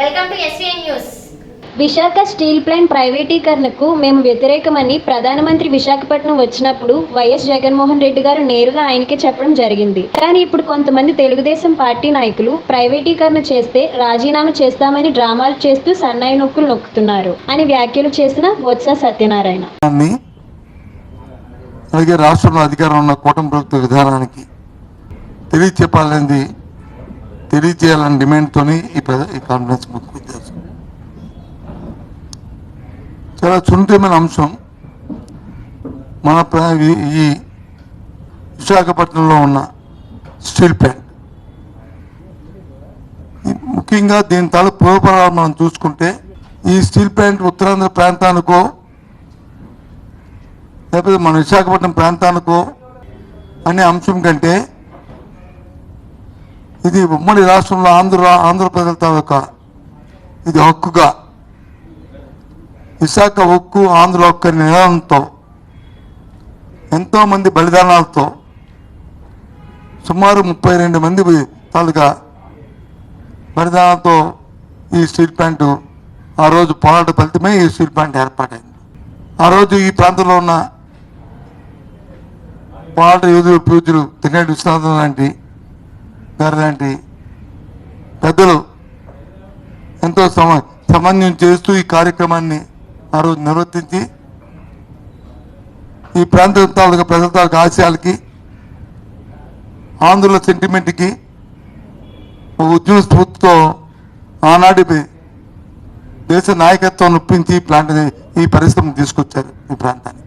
Welcome to SVN news. Visakha steel plant ప్రైవేటీకరణకు మేము వ్యతిరేకమని ప్రధానమంత్రి విశాఖపట్నం వచ్చినప్పుడు వైఎస్ జగన్మోహన్ రెడ్డి గారు నేరుగా ఆయనకే చెప్పడం జరిగింది. కానీ ఇప్పుడు కొంతమంది తెలుగుదేశం పార్టీ నాయకులు ప్రైవేటీకరణ చేస్తే రాజీనామా చేస్తామని డ్రామాలు చేస్తూ సన్నాయి నొక్కులు నొక్కుతున్నారు అని వ్యాఖ్యలు చేసిన బొత్స సత్యనారాయణ. అలాగే రాష్ట్రంలో అధికారం ఉన్న కూటమి ప్రభుత్వ విధానానికి తెలియచెప్పాలనేది తెలియజేయాలని డిమాండ్తో ఈ ఈ కాన్ఫరెన్స్ ముఖ్య ఉద్దేశం చాలా సున్నితమైన అంశం. మన ఈ- విశాఖపట్నంలో ఉన్న స్టీల్ ప్లాంట్. ముఖ్యంగా దీని తల పూర్వపరాలు మనం చూసుకుంటే ఈ స్టీల్ ప్లాంట్ ఉత్తరాంధ్ర ప్రాంతానికో లేకపోతే మన విశాఖపట్నం ప్రాంతానికో అనే అంశం కంటే ఇది ఉమ్మడి రాష్ట్రంలో ఆంధ్ర ఆంధ్ర ప్రజల తాలూకా ఇది హక్కుగా. విశాఖ హక్కు ఆంధ్ర హక్కు అనే నినాదంతో ఎంతోమంది బలిదానాలతో సుమారు ముప్పై రెండు మంది తాలూకా బలిదానాలతో ఈ స్టీల్ ప్లాంట్ ఆ రోజు పోరాట ఫలితమే ఈ స్టీల్ ప్లాంట్ ఏర్పాటైంది. ఆ రోజు ఈ ప్రాంతంలో ఉన్న పోరాట యోధులు పూజలు తినేటి విశ్వనాథం లాంటి గారు లాంటి పెద్దలు ఎంతో సమ సమన్వయం చేస్తూ ఈ కార్యక్రమాన్ని ఆ రోజు నిర్వర్తించి ఈ ప్రాంత తాలూకా ప్రజల తాలూకా ఆశయాలకి ఆంధ్రుల సెంటిమెంట్కి ఒక ఉద్యమ స్ఫూర్తితో ఆనాటి దేశ నాయకత్వం ఒప్పించి ఈ ప్లాంట్ ఈ పరిశ్రమ తీసుకొచ్చారు ఈ ప్రాంతానికి.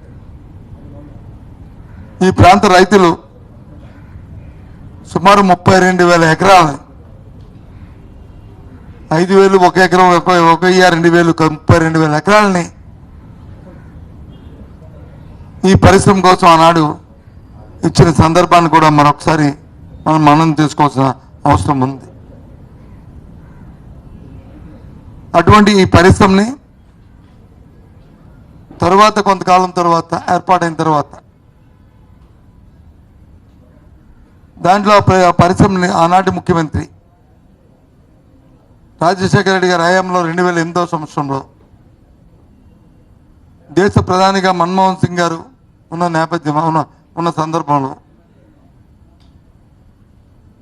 ఈ ప్రాంత రైతులు సుమారు ముప్పై రెండు వేల ఎకరాలు. ఐదు వేలు ఒక ఎకరం ఒక ఒక రెండు వేలు ముప్పై రెండు వేల ఎకరాలని. ఈ పరిశ్రమ కోసం ఆనాడు ఇచ్చిన సందర్భాన్ని కూడా మరొకసారి మనం మనం తీసుకోవాల్సిన అవసరం ఉంది. అటువంటి ఈ పరిశ్రమని తరువాత కొంతకాలం తర్వాత ఏర్పాటైన తర్వాత దాంట్లో పరిశ్రమ పరిశ్రమని ఆనాటి ముఖ్యమంత్రి రాజశేఖర రెడ్డి గారి హయాంలో రెండు వేల ఎనిమిదో సంవత్సరంలో దేశ ప్రధానిగా మన్మోహన్ సింగ్ గారు ఉన్న నేపథ్యం ఉన్న ఉన్న సందర్భంలో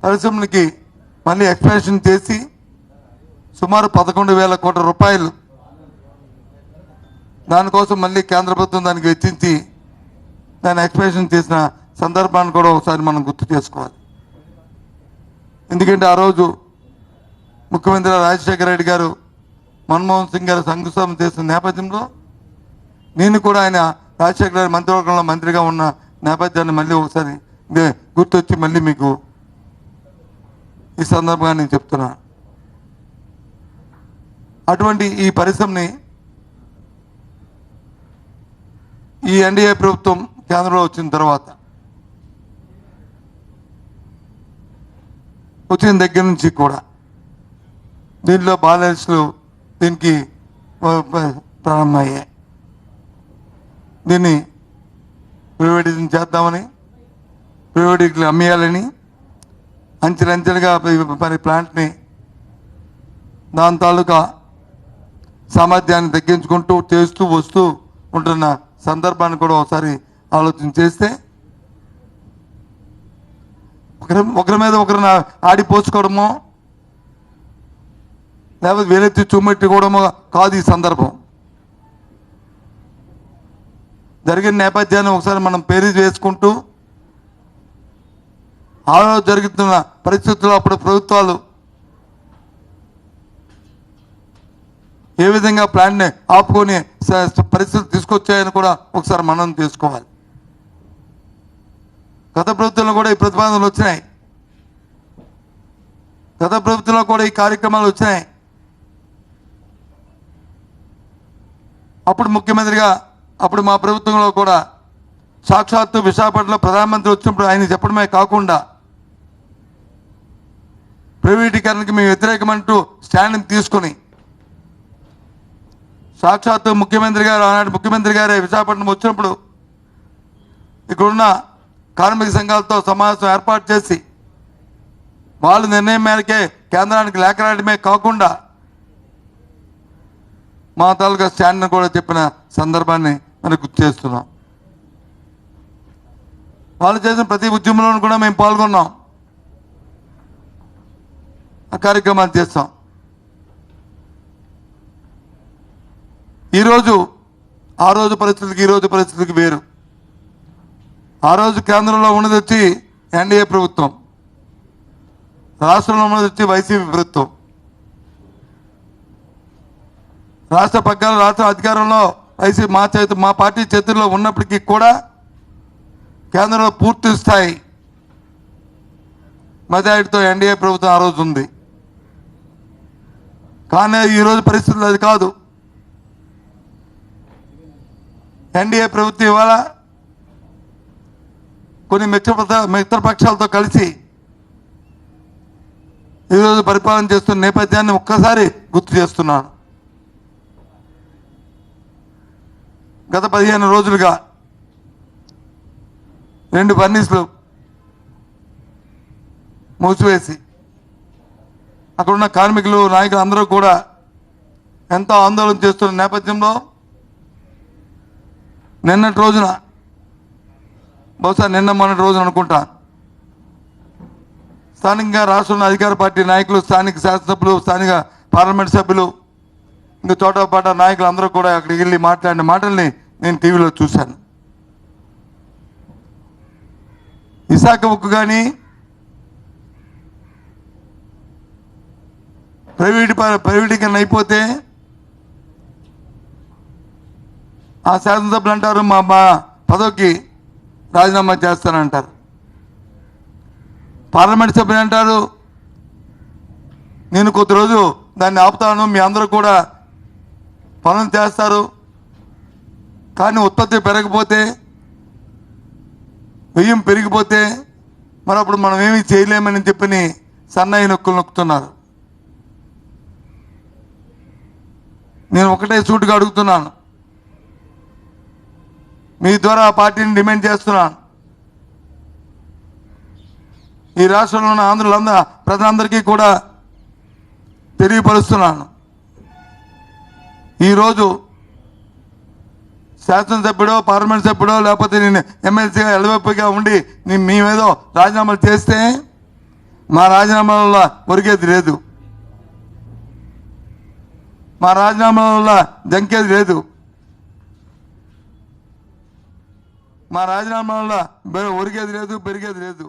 పరిశ్రమలకి మళ్ళీ ఎక్స్పాన్షన్ చేసి సుమారు పదకొండు వేల కోట్ల రూపాయలు దానికోసం మళ్ళీ కేంద్ర ప్రభుత్వం దానికి వెచ్చించి దాన్ని ఎక్స్పాన్షన్ చేసిన సందర్భాన్ని కూడా ఒకసారి మనం గుర్తు చేసుకోవాలి. ఎందుకంటే ఆ రోజు ముఖ్యమంత్రి రాజశేఖర రెడ్డి గారు మన్మోహన్ సింగ్ గారు శంకుస్థాపన చేసిన నేపథ్యంలో నేను కూడా ఆయన రాజశేఖర గారి మంత్రివర్గంలో మంత్రిగా ఉన్న నేపథ్యాన్ని మళ్ళీ ఒకసారి గుర్తొచ్చి మళ్ళీ మీకు ఈ సందర్భంగా నేను చెప్తున్నా. అటువంటి ఈ పరిశ్రమని ఈ ఎన్డీఏ ప్రభుత్వం కేంద్రంలో వచ్చిన తర్వాత వచ్చిన దగ్గర నుంచి కూడా. దీంట్లో బాలెన్స్లు దీనికి ప్రారంభమయ్యాయి. దీన్ని ప్రైవేటైజేషన్ చేద్దామని ప్రైవేట్కి అమ్మేయాలని అంచెలంచెలుగా మరి ప్లాంట్ని దాని తాలూకా సామర్థ్యాన్ని తగ్గించుకుంటూ చేస్తూ వస్తూ ఉంటున్న సందర్భాన్ని కూడా ఒకసారి ఆలోచన చేస్తే ఒకరి ఒకరి మీద ఒకరిని ఆడిపోసుకోవడము లేకపోతే వేలెత్తి చూమెట్టుకోవడమో కాదు ఈ సందర్భం. జరిగిన నేపథ్యాన్ని ఒకసారి మనం పేరు వేసుకుంటూ ఆ జరుగుతున్న పరిస్థితుల్లో అప్పుడు ప్రభుత్వాలు ఏ విధంగా ప్లాన్ని ఆపుకొని పరిస్థితులు తీసుకొచ్చాయని కూడా ఒకసారి మనం తీసుకోవాలి గత ప్రభుత్వంలో కూడా ఈ ప్రతిపాదనలు వచ్చినాయి. గత ప్రభుత్వంలో కూడా ఈ కార్యక్రమాలు వచ్చినాయి. అప్పుడు ముఖ్యమంత్రిగా అప్పుడు మా ప్రభుత్వంలో కూడా సాక్షాత్తు విశాఖపట్నంలో ప్రధానమంత్రి వచ్చినప్పుడు ఆయన చెప్పడమే కాకుండా ప్రైవేటీకరణకి మేము వ్యతిరేకమంటూ స్టాండ్ తీసుకొని సాక్షాత్తు ముఖ్యమంత్రి గారు ఆనాడు ముఖ్యమంత్రి గారే విశాఖపట్నం వచ్చినప్పుడు ఇక్కడున్న కార్మిక సంఘాలతో సమావేశం ఏర్పాటు చేసి వాళ్ళ నిర్ణయం మేరకే కేంద్రానికి లేఖ రాయడమే కాకుండా మా తాలూకా స్టాండ్ని కూడా చెప్పిన సందర్భాన్ని మనం గుర్తు చేస్తున్నాం. వాళ్ళు చేసిన ప్రతి ఉద్యమంలోనూ కూడా మేము పాల్గొన్నాం. ఆ కార్యక్రమాలు చేస్తాం. ఈరోజు ఆ రోజు పరిస్థితులకి ఈరోజు పరిస్థితికి పరిస్థితులకి వేరు. ఆ రోజు కేంద్రంలో ఉన్నది వచ్చి ఎన్డీఏ ప్రభుత్వం. రాష్ట్రంలో ఉన్నది వచ్చి వైసీపీ ప్రభుత్వం. రాష్ట్ర పగ్గాలు రాష్ట్ర అధికారంలో వైసీపీ మా చేతి మా పార్టీ చేతుల్లో ఉన్నప్పటికీ కూడా కేంద్రంలో పూర్తి స్థాయి మెజారిటీతో ఎన్డీఏ ప్రభుత్వం ఆ రోజు ఉంది. కానీ ఈరోజు పరిస్థితులు అది కాదు. ఎన్డీఏ ప్రభుత్వం ఇవాళ కొన్ని మిత్రపద మిత్రపక్షాలతో కలిసి ఈరోజు పరిపాలన చేస్తున్న నేపథ్యాన్ని ఒక్కసారి గుర్తు చేస్తున్నాను. గత పదిహేను రోజులుగా రెండు ఫర్నిస్లు మూసివేసి అక్కడున్న కార్మికులు నాయకులు అందరూ కూడా ఎంతో ఆందోళన చేస్తున్న నేపథ్యంలో నిన్నటి రోజున బహుశా నిన్న మొన్నటి రోజున అనుకుంటా. స్థానికంగా రాష్ట్రంలో అధికార పార్టీ నాయకులు స్థానిక శాసనసభ్యులు స్థానిక పార్లమెంట్ సభ్యులు ఇంకా చోట పాట నాయకులు అందరూ కూడా అక్కడికి వెళ్ళి మాట్లాడిన మాటల్ని నేను టీవీలో చూశాను. విశాఖ ఉక్కు కానీ ప్రైవేట్ ప్రైవేటీకరణ అయిపోతే ఆ శాసనసభ్యులు అంటారు మా మా పదవికి రాజీనామా చేస్తానంటారు. పార్లమెంట్ సభ్యులు అంటారు నేను కొద్ది రోజు దాన్ని ఆపుతాను మీ అందరూ కూడా పనులు చేస్తారు. కానీ ఉత్పత్తి పెరగపోతే వ్యయం పెరిగిపోతే మరి అప్పుడు మనం ఏమీ చేయలేమని చెప్పని సన్నాయి నొక్కులు నొక్కుతున్నారు. నేను ఒకటే సూటుగా అడుగుతున్నాను. మీ ద్వారా ఆ పార్టీని డిమాండ్ చేస్తున్నాను ఈ రాష్ట్రంలో ఉన్న ఆంధ్రులందరూ ప్రజలందరికీ కూడా తెలియపరుస్తున్నాను. ఈరోజు శాసనసభ్యుడో పార్లమెంట్ సభ్యుడో లేకపోతే నేను ఎమ్మెల్సీగా ఎలవెప్పుగా ఉండి నేను మేమేదో రాజీనామాలు చేస్తే మా రాజీనామాల వల్ల ఒరిగేది లేదు. మా రాజీనామాల వల్ల జంకేది లేదు. మా రాజీనామా వల్ల ఒరిగేది లేదు పెరిగేది లేదు.